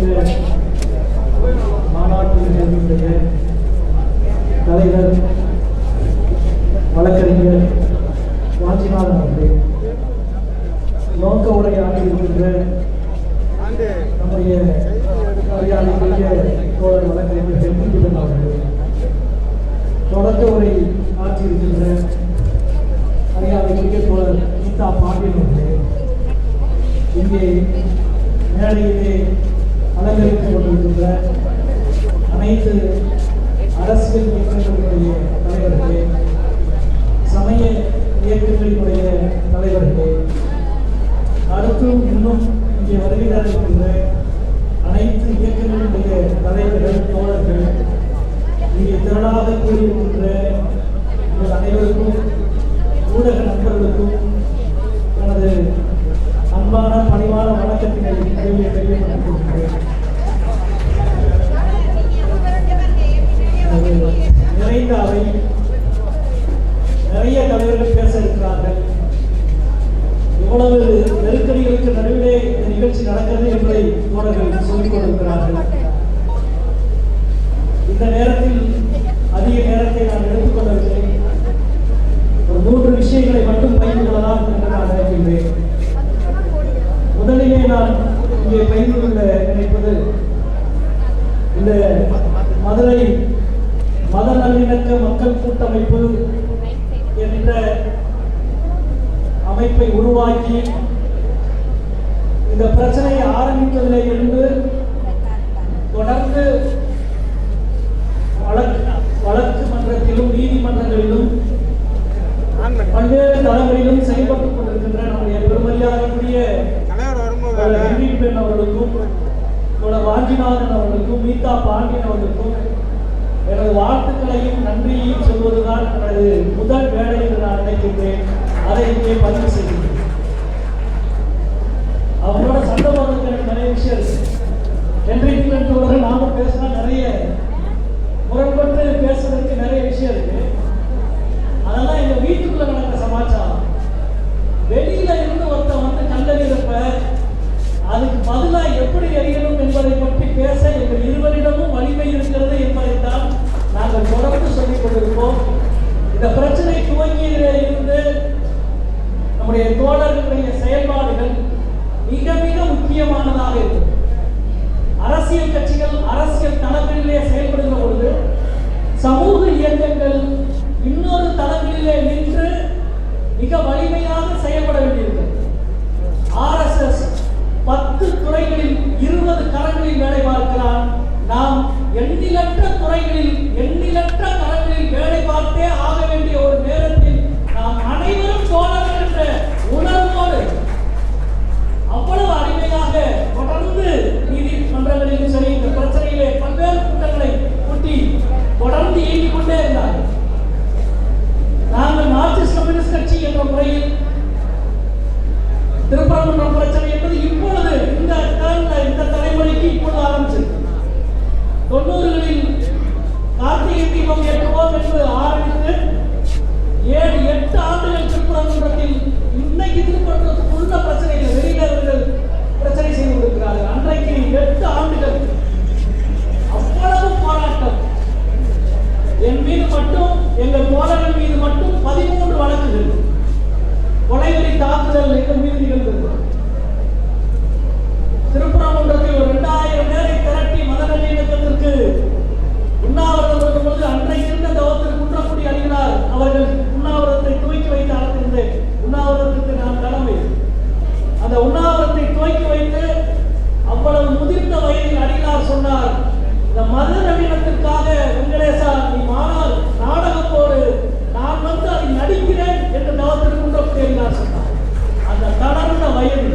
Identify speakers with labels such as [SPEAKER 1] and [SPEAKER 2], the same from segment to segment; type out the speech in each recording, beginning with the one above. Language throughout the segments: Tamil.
[SPEAKER 1] இந்த மாநாட்டில் நிகழ்வுடைய தலைவர் வழக்கறிஞர் வாஞ்சிநாதன் அவர்கள் நோக்க உரையாற்றி இருக்கின்ற நம்முடைய மரியாதைக்குரிய தோழர் வழக்கறிஞர் செல்விதன் அவர்கள் தொடக்க உரை ஆற்றி இருக்கின்ற மரியாதைக்குரிய தோழர் கீதா பாண்டியன் அவர்கள் இங்கே மேடையிலே அலங்கரித்துக் கொண்டிருக்கின்ற அனைத்து அரசியல் இயக்கங்களுடைய தலைவர்களே சமய இயக்கங்களினுடைய தலைவர்களே அடுத்தும் இன்னும் இங்கே வருகிறார் இருக்கின்ற அனைத்து இயக்கங்களுடைய தலைவர்கள் தோழர்கள் இங்கே திரளாக கூறியிருக்கின்ற இங்கே பயிர் கொள்ள நினைப்பது இந்த மதுரை மத நல்லிணக்க மக்கள் கூட்டமைப்பு என்ற அமைப்பை உருவாக்கி இந்த பிரச்சனையை ஆரம்பிக்கவில்லை என்று தொடர்ந்து வழக்கு மன்றத்திலும் நீதிமன்றங்களிலும் வாழ்வில் வந்திருக்கும் எனது வாழ்த்துக்களையும் நன்றியையும் சொல்வதுதான் எனது முதல் வேலை என்று நான் நினைக்கின்றேன் அதை இங்கே பதிவு செய்ய பிரச்சனை துவங்கியதிலே இருந்து நம்முடைய தோழர்களுடைய செயல்பாடுகள் மிக மிக முக்கியமானதாக இருக்கும். அரசியல் கட்சிகள் அரசியல் தளங்களிலே செயல்படுகிற பொழுது சமூக இயக்கங்கள் இன்னொரு தளங்களிலே நின்று மிக வலிமையாக செயல்பட வேண்டியிருக்கிறது ஆர்எஸ்எஸ் பத்து துறைகளில் இருபது Ándale, mi வயது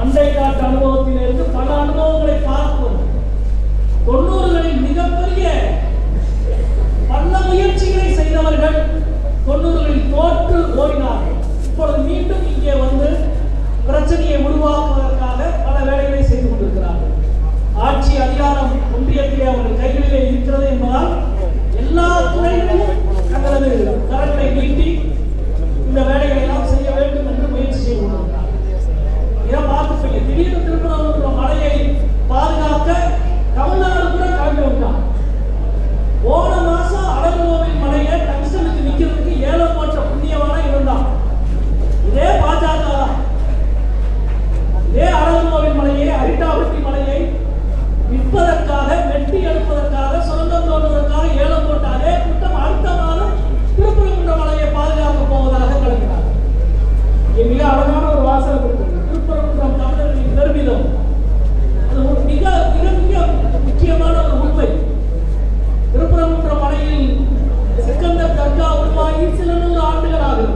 [SPEAKER 1] அண்டை காட்டு அனுபவத்திலிருந்து பல அனுபவங்களை பார்த்து கட்டி எழுப்பதற்காக சுரங்கம் தோன்றுவதற்காக ஏலம் போட்ட அதே கூட்டம் அடுத்த திருப்பரங்குன்ற மலையை பாதுகாக்க போவதாக கலக்கிறார் இங்கே மிக அழகான ஒரு வாசல் இருக்கு திருப்பரங்குன்றம் தமிழர்களின் பெருமிதம். அது ஒரு மிக மிக மிக முக்கியமான ஒரு உண்மை. திருப்பரங்குன்ற மலையில் சிக்கந்தர் தர்கா உருவாகி சில நூறு ஆண்டுகள் ஆகும்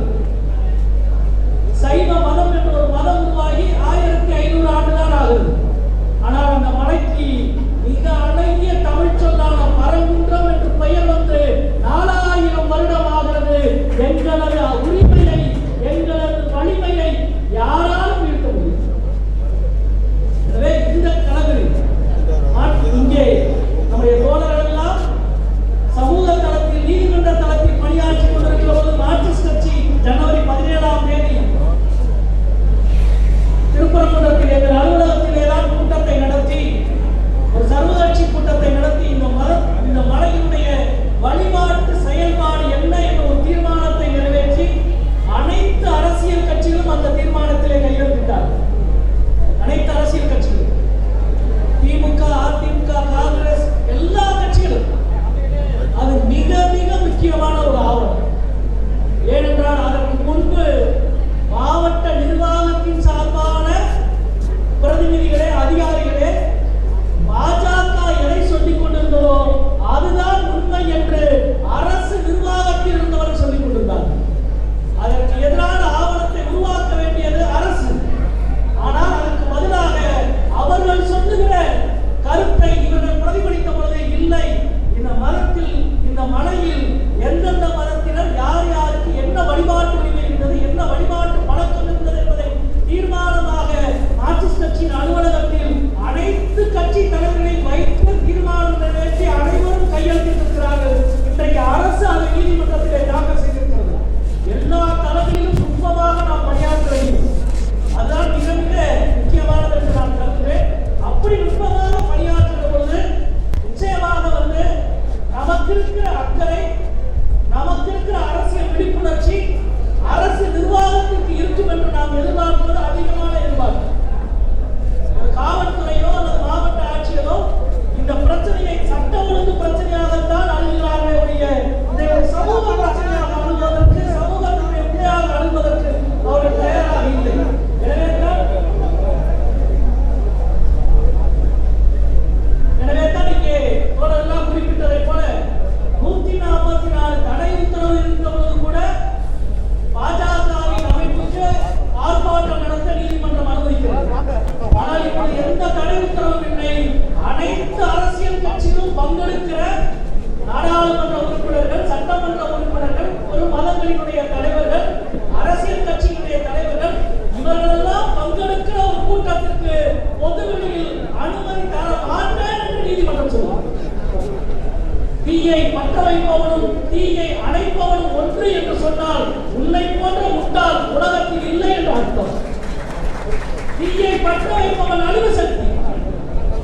[SPEAKER 1] தீயை பற்ற வைப்பவன் அழிவு சக்தி.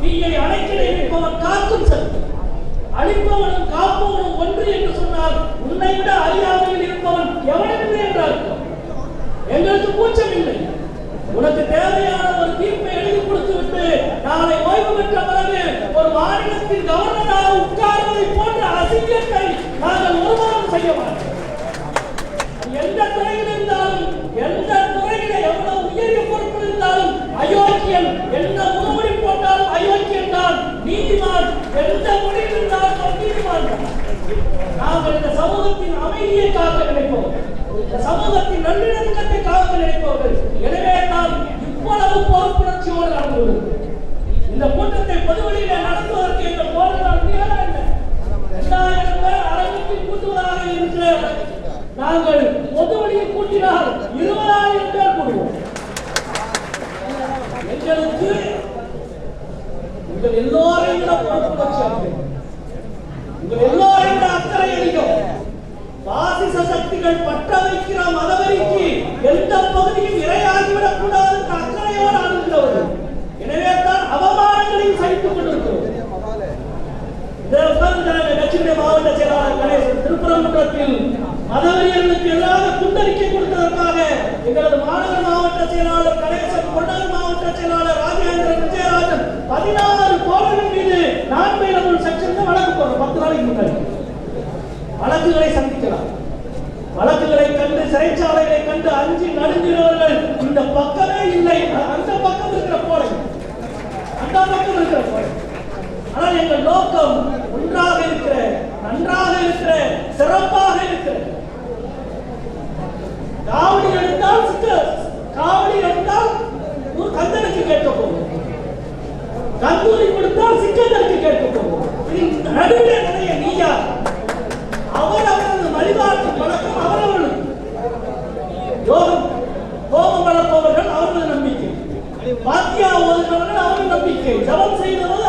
[SPEAKER 1] தீயை அணைக்கிட இருப்பவன் காக்கும் சக்தி. அழிப்பவனும் காப்பவனும் ஒன்று என்று சொன்னால் உன்னை விட அறியாமையில் இருப்பவன் எவனுமே என்றார் எங்களுக்கு கூச்சம் இல்லை உனக்கு தேவையான ஒரு தீர்ப்பை எழுதி கொடுத்து விட்டு நாளை ஓய்வு பெற்ற பிறகு ஒரு மாநிலத்தின் கவர்னராக உட்கார்வதை போன்ற அசிங்கத்தை இந்த கூட்டத்தை பொதுவெளியில நடத்துவதற்கு இந்த போராட்டம் இரண்டாயிரம் நாங்கள் பொதுவெளியில் கூட்டினால் இருபதாயிரம் பேர் கூடுவோம். எல்லோரையும் அக்கறை அளிக்கும். பாசிச சக்திகள் பட்ட வைக்கிற மதவெறிக்கு எந்த பகுதியும் இறையா வைத்துக் கொண்டிருக்கிறோம் மாவட்ட செயலாளர் கணேசன் திருப்பரங்குன்றத்தில் மதவெறியர்களுக்கு எதிராக குண்டறிக்கை கொடுத்ததற்காக எங்களது மாநகர் மாவட்ட செயலாளர் கணேசன் கொண்டார் மாவட்ட செயலாளர் ராஜேந்திரன் விஜயராஜன் பதினாறு கோடர்கள் மீது நான் மேலும் செக்ஷனுக்கு வழக்கு போடுறோம் பத்து நாளைக்கு முன்னாடி வழக்குகளை எங்கள் நோக்கம் ஒன்றாக இருக்கிற நன்றாக இருக்கிற சிறப்பாக இருக்கிற. காவடி எடுத்தால் காவடி எடுத்தால் ஒரு கந்தனுக்கு கேட்க போகும் கந்தூரி கொடுத்தால் சிக்கந்தனுக்கு கேட்க போகும் நடுவே நிறைய நீயா அவர் அவரது வழிபாட்டு பழக்கம் அவரவர்களுக்கு யோகம் கோபம் வளர்ப்பவர்கள் அவரது நம்பிக்கை. பாத்தியா ஓதுகிறவர்கள் அவரது நம்பிக்கை. ஜபம் செய்தவர்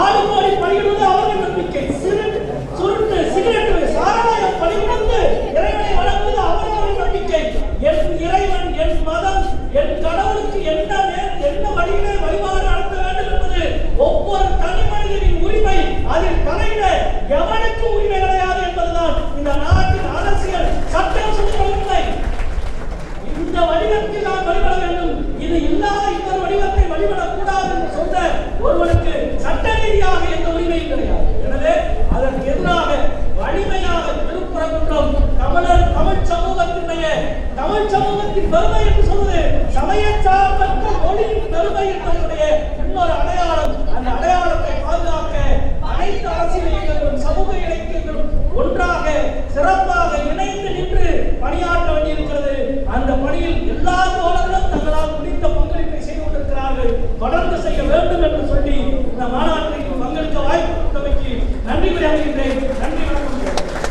[SPEAKER 1] ஆளுமாடி பணியிடுவது அவர்கள் நம்பிக்கை. சிறு சுருட்டு சிகரெட்டு சாராய பணிபுரிந்து இறைவனை வழங்குவது அவர்கள் நம்பிக்கை. என் இறைவன் என் மதம் என் கடவுளுக்கு என்ன என்ன வழியிலே வழிபாடு நடத்த வேண்டும் என்பது ஒவ்வொரு தனி மனிதனின் உரிமை. அதில் தலையிட எவனுக்கு உரிமை கிடையாது என்பதுதான் இந்த நாட்டின் அரசியல். சட்டம் சொல்லுவதில்லை இந்த வடிவத்தில் நான் வழிபட வேண்டும். இது இல்லாத இந்த வடிவத்தை வழிபடக்கூடாது என்று சொன்ன ஒருவனுக்கு நேரடியாக எந்த உரிமையும் கிடையாது. எனவே அதற்கு எதிராக வலிமையாக திருப்புறங்குன்றம் தமிழர் தமிழ் சமூகத்தினுடைய தமிழ் சமூகத்தின் பெருமை என்று சொல்வது சமய சார்பற்ற மொழியின் பெருமை என்பதனுடைய